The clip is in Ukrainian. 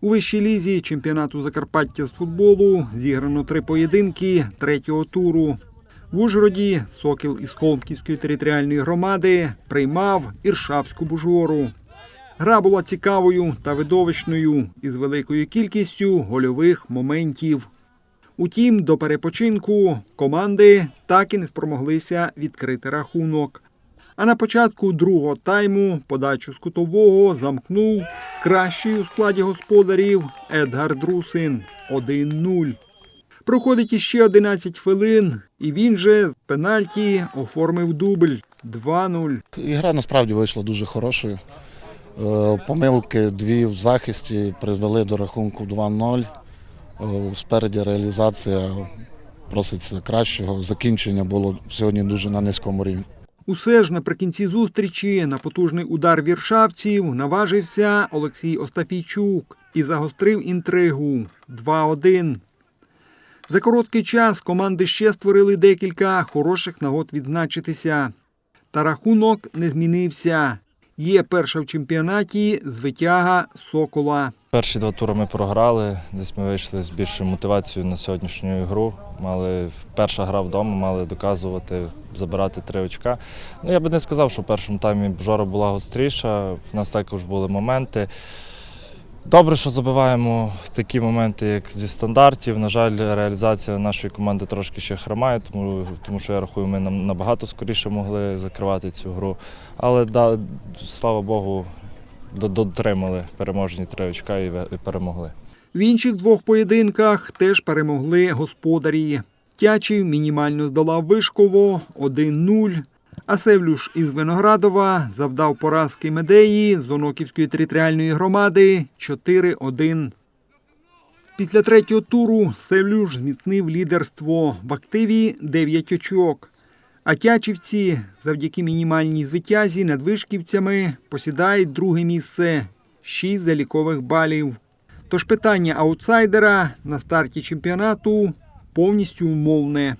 У вищій лізі чемпіонату Закарпаття з футболу зіграно три поєдинки третього туру. В Ужгороді Сокіл із Холмківської територіальної громади приймав Іршавську бужору. Гра була цікавою та видовищною із великою кількістю гольових моментів. Утім, до перепочинку команди так і не спромоглися відкрити рахунок. А на початку другого тайму подачу з кутового замкнув кращий у складі господарів Едгар Друсин 1-0. Проходить іще 11 хвилин, і він же з пенальті оформив дубль 2-0. Ігра насправді вийшла дуже хорошою. Е, Помилки дві в захисті призвели до рахунку 2-0. Е, Спереді реалізація проситься кращого. Закінчення було сьогодні дуже на низькому рівні. Усе ж наприкінці зустрічі на потужний удар віршавців наважився Олексій Остафійчук і загострив інтригу 2-1. За короткий час команди ще створили декілька хороших нагод відзначитися. Та рахунок не змінився. Є перша в чемпіонаті звитяга Сокола. Перші два тури ми програли. Десь ми вийшли з більшою мотивацією на сьогоднішню ігру. Мали перша гра вдома, мали доказувати, забирати три очка. Ну я би не сказав, що в першому таймі Жора була гостріша. В нас також були моменти. Добре, що забиваємо такі моменти, як зі стандартів. На жаль, реалізація нашої команди трошки ще хромає, тому, тому що я рахую, ми набагато скоріше могли закривати цю гру. Але да, слава Богу, дотримали переможні три очка і перемогли. В інших двох поєдинках теж перемогли господарі. Тячів мінімально здолав Вишково 1-0, а Севлюш із Виноградова завдав поразки Медеї з Оноківської територіальної громади 4-1. Після третього туру Севлюш зміцнив лідерство в активі 9 очок. А тячівці завдяки мінімальній звитязі над вишківцями посідають друге місце 6 залікових балів. Тож питання аутсайдера на старті чемпіонату повністю умовне.